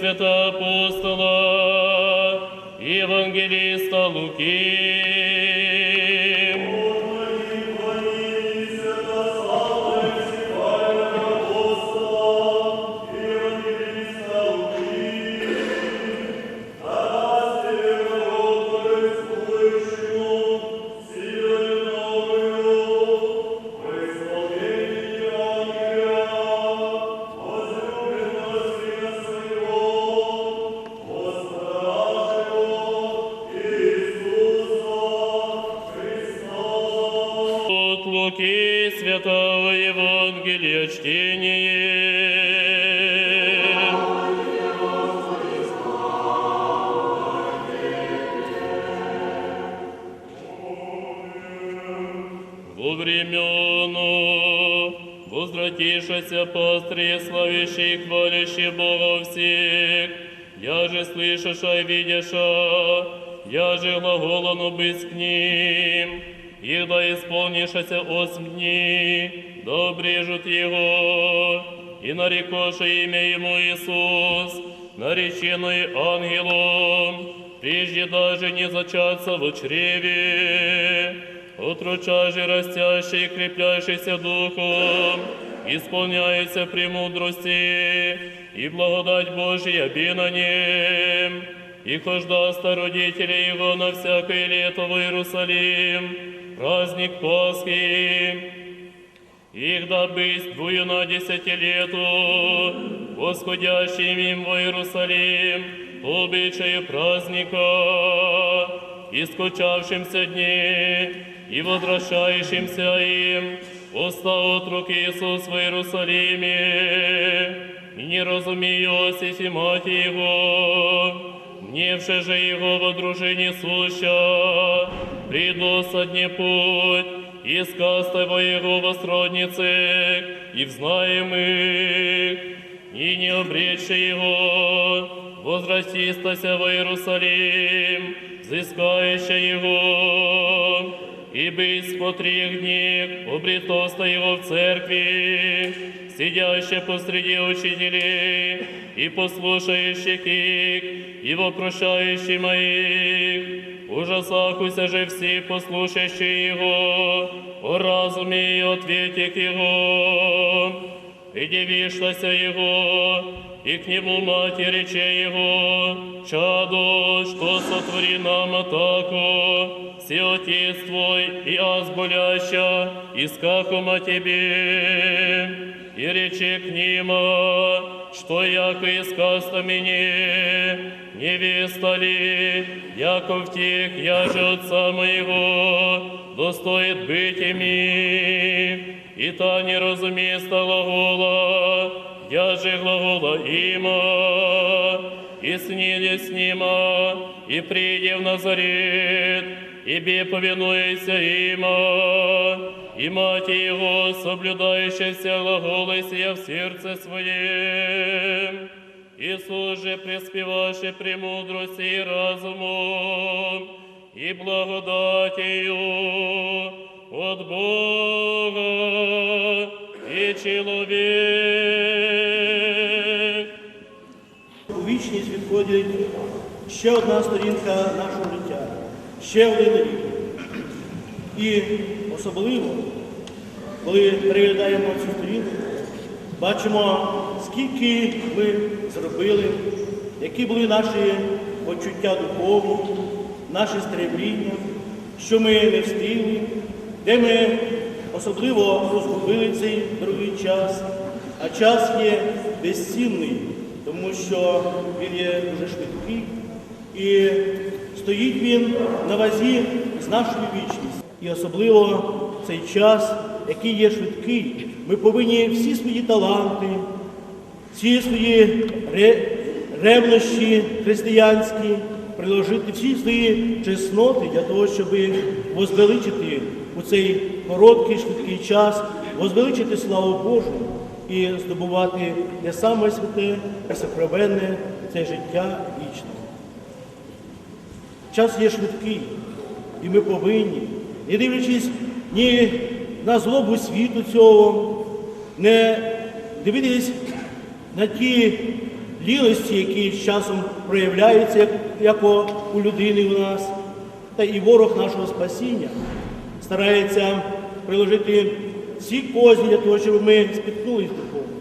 благовестителя Евангелия чтение. Во времену возвратившися пастыри, славящие и хвалящие Бога всех, я же слышаша и видяша, я же глаголану быть к ним, и да исполнишася осм дней, да его, и нарекоша имя ему Иисус, нареченный ангелом, прежде даже не зачаться в чреве, Отруча же растящий и крепляющийся духом, исполняется премудрости, и благодать Божия би на нем, и хождаста родители его на всякое лето в Иерусалим, праздник Пасхи, их двую на десятилету, восходящим им в Иерусалим, обычаю праздника, и скучавшимся дни, и возвращающимся им, оста от рук Иисус в Иерусалиме, и не разумею Иосиф и мать его, Невше же его во дружине суща, предосадне путь, и скаста его во сроднице, и взнаемых, и не обрече его, возвратистася в Иерусалим, взыскающая его, и быть по трех дней обретоста его в церкви, сидящая посреди учителей, и послушающих их, и вопрошающих моих, ужасахуся же все послушающие его, о разуме и ответик его, и дивишлася его, и к нему мать и рече его, чадо, что сотвори нам атаку, все отец твой, и аз боляща, искахома тебе, и рече к нима, что яко искаста мне, невеста ли, яко в тех, я же отца моего, достоит быть ими, и та не разуместа глагола, я же глагола има, и снили с нима, и приди в Назарет, и бе повинуйся има, и мать его, соблюдающаяся глаголы сия в сердце своем. Иисус же преспеваши премудрости и разумом, и благодатью от Бога и человек. У вічність відходить ще одна сторінка нашого життя, ще один рік. І особливо, коли переглядаємо цю сторінку, бачимо, скільки ми зробили, які були наші почуття духовні, наше стремління, що ми не встигли, де ми особливо розгубили цей дорогий час, а час є безцінний, тому що він є дуже швидкий. І стоїть він на вазі з нашою вічністю. І особливо цей час, який є швидкий, ми повинні всі свої таланти, всі свої ре- ревнощі християнські приложити всі свої чесноти для того, щоб возвеличити у цей короткий швидкий час, возвеличити славу Божу і здобувати не саме святе і сокровенне це життя вічне. Час є швидкий, і ми повинні, не дивлячись ні на злобу світу цього, не дивитись на ті лілості, які з часом проявляються, як у людини у нас, та і ворог нашого спасіння старається приложити всі козні для того, щоб ми спіткнулись духовно.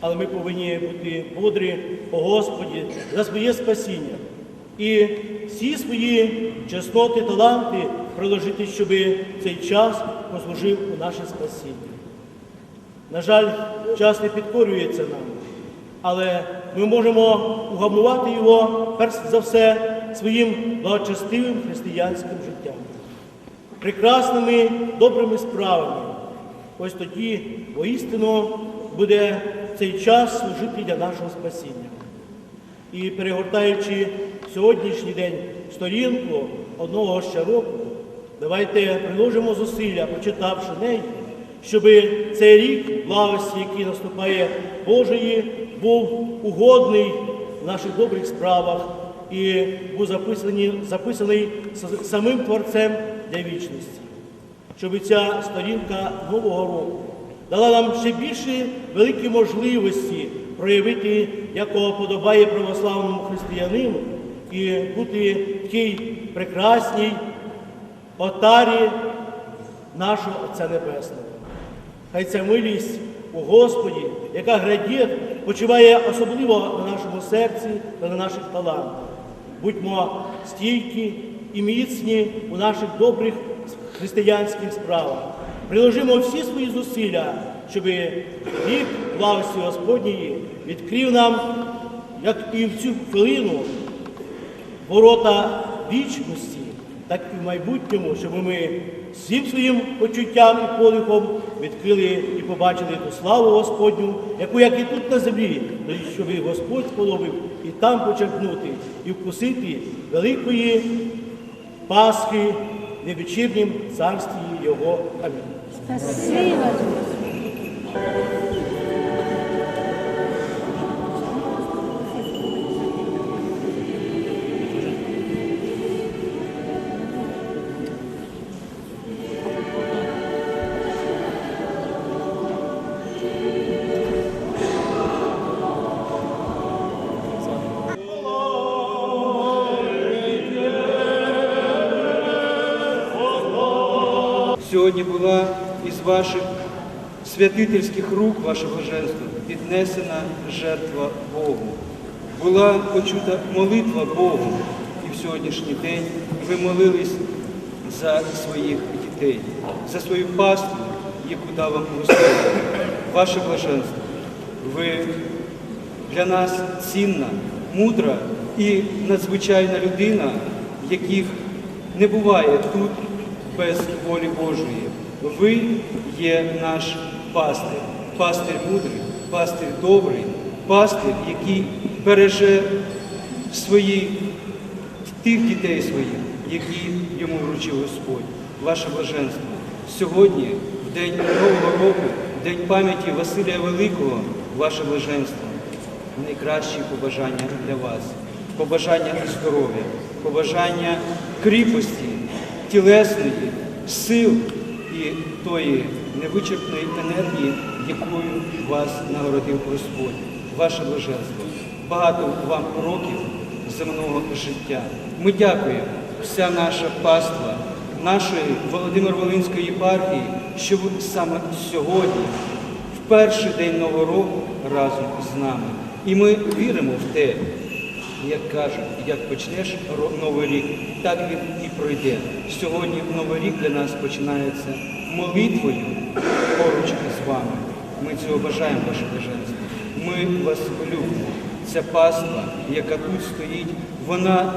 Але ми повинні бути мудрі по Господі за своє спасіння. І всі свої чесноти, таланти приложити, щоб цей час послужив у наше спасіння. На жаль, час не підкорюється нам, але ми можемо угамувати його, перш за все, своїм благочестивим християнським життям, прекрасними добрими справами. Ось тоді воістину буде цей час служити для нашого спасіння. І перегортаючи сьогоднішній день сторінку одного ще року, давайте приложимо зусилля, прочитавши неї, щоб цей рік благості, який наступає Божої, був угодний в наших добрих справах і був записаний, записаний самим Творцем для вічності. Щоб ця сторінка Нового року дала нам ще більше великі можливості проявити, якого подобає православному християнину, і бути в тій прекрасній отарі нашого Отця Небесного. Хай ця милість у Господі, яка градіє, почиває особливо на нашому серці та на наших талантах. Будьмо стійкі і міцні у наших добрих християнських справах. Приложимо всі свої зусилля, щоб рік благості Господньої відкрив нам, як і в цю хвилину, ворота вічності, так і в майбутньому, щоб ми всім своїм почуттям і подихом відкрили і побачили ту славу Господню, яку як і тут на землі, щоб Господь сподобив і там почерпнути, і вкусити великої Пасхи в невечірнім царстві Його. Амінь. Спасибо, ваших святительських рук, ваше блаженство, піднесена жертва Богу. Була почута молитва Богу. І в сьогоднішній день ви молились за своїх дітей, за свою паству, яку дав вам Господь. Ваше блаженство. Ви для нас цінна, мудра і надзвичайна людина, яких не буває тут без волі Божої. Ви є наш пастир, пастир мудрий, пастир добрий, пастир, який береже свої, тих дітей своїх, які йому вручив Господь. Ваше блаженство. Сьогодні, в день Нового року, день пам'яті Василія Великого, ваше блаженство найкращі побажання для вас. Побажання здоров'я, побажання кріпості, тілесної, сил і тої невичерпної енергії, якою вас нагородив Господь. Ваше блаженство. Багато вам років земного життя. Ми дякуємо, вся наша паства, нашої Володимир-Волинської єпархії, що ви саме сьогодні в перший день Нового року разом з нами. І ми віримо в те, як кажуть, як почнеш новий рік, так він і пройде. Сьогодні новий рік для нас починається молитвою поруч з вами. Ми цього бажаємо, ваше блаженство. Ми вас любимо, ця паства, яка тут стоїть, вона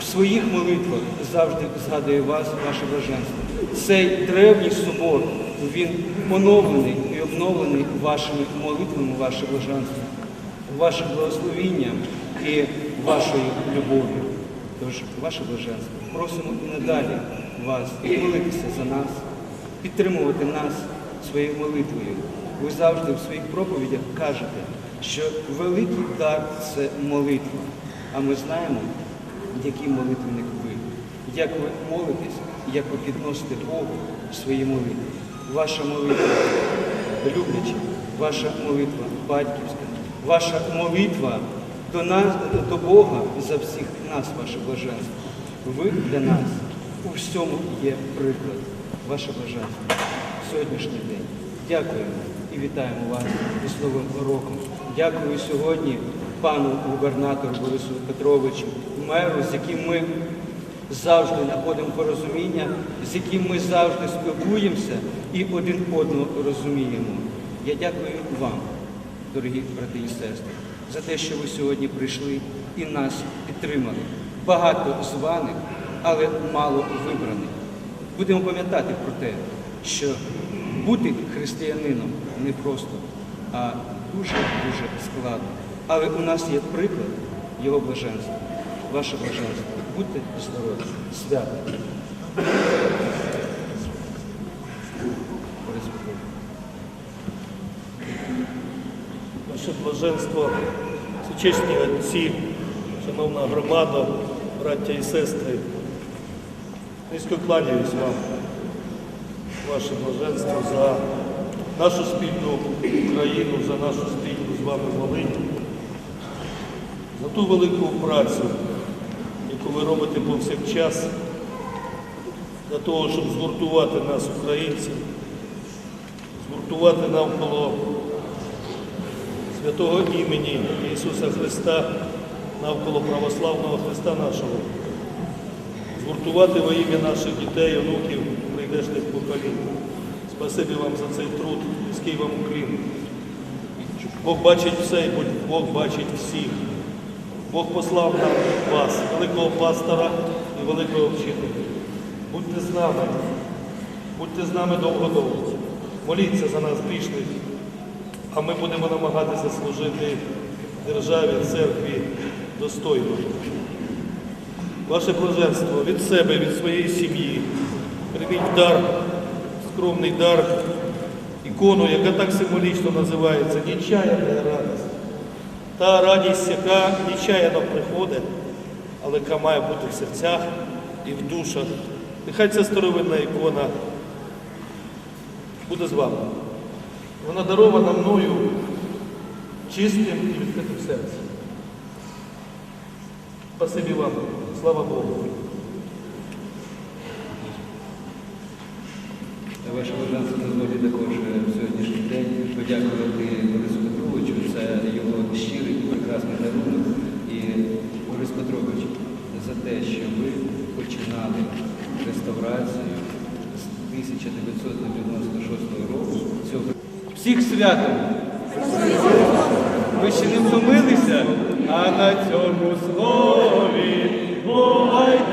в своїх молитвах завжди згадує вас, ваше блаженство. Цей древній собор, він оновлений і обновлений вашими молитвами, ваше блаженство, вашим благословінням і вашою любов'ю. Тож, ваше блаженство, просимо і надалі вас молитися за нас, підтримувати нас своєю молитвою. Ви завжди в своїх проповідях кажете, що великий дар це молитва. А ми знаємо, який молитвенник ви, як ви молитесь, як ви підносите Богу свої молитви. Ваша молитва любляча, ваша молитва батьківська, ваша молитва до нас, до Бога за всіх нас, ваше блаженство. Ви для нас у всьому є приклад, ваше блаженство. Сьогоднішній день. Дякуємо і вітаємо вас із Новим роком. Дякую сьогодні пану губернатору Борису Петровичу, меру, з яким ми завжди знаходимо порозуміння, з яким ми завжди спілкуємося і один одного розуміємо. Я дякую вам, дорогі брати і сестри, за те, що ви сьогодні прийшли і нас підтримали. Багато званих, але мало вибраних. Будемо пам'ятати про те, що бути християнином не просто, а дуже-дуже складно. Але у нас є приклад його блаженства, ваше блаженство. Будьте здорові, свято. Борис Петрович. Ваше блаженство, сучасні отці, шановна громада, браття і сестри, низько кланяюсь вам, ваше блаженство, за нашу спільну Україну, за нашу спільну з вами Волинь, за ту велику працю, яку ви робите повсякчас, для того, щоб згуртувати нас, українців, згуртувати навколо святого імені Ісуса Христа навколо православного Христа нашого, згуртувати во ім'я наших дітей, онуків, прийдешних поколінь. Спасибі вам за цей труд, низький вам уклін. Бог бачить все, Бог бачить всіх. Бог послав нам вас, великого пастора і великого вчителя. Будьте з нами, будьте з нами довго-довго. Моліться за нас грішних, а ми будемо намагатися служити державі, церкві достойно. Ваше блаженство від себе, від своєї сім'ї, прийміть дар, скромний дар, ікону, яка так символічно називається нечаяна радість. Та радість, яка нечаяно приходить, але яка має бути в серцях і в душах. Нехай ця старовинна ікона буде з вами. Вона дарована мною чистим і відкритим серцем. Спасибі вам, слава Богу. Ваше бажанство дозволі також в сьогоднішній день подякувати Борису Петровичу за його щирий і прекрасний дарунок. І Борис Петрович, за те, що ви починали реставрацію з 1996 року всіх святом. Ви ще не втомилися, а на цьому слові бувайте.